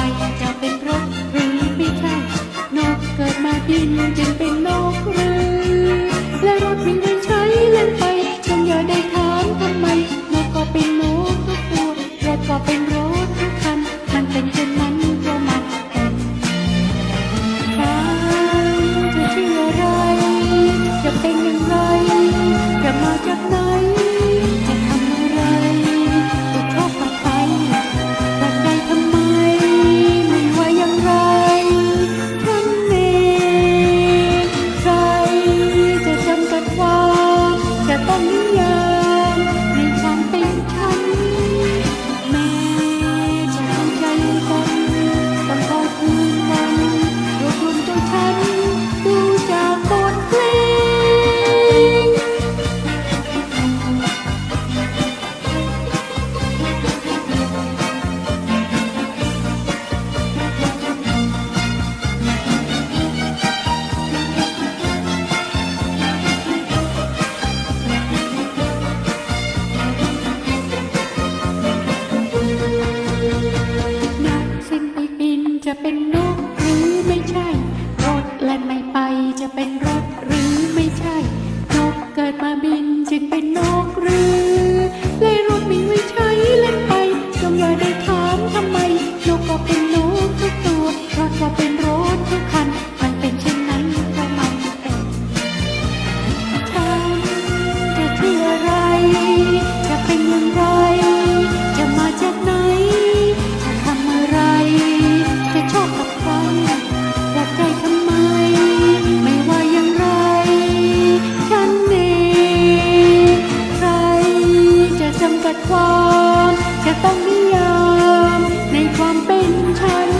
I don't รักหรือไม่ใช่นกเกิดมาบิน time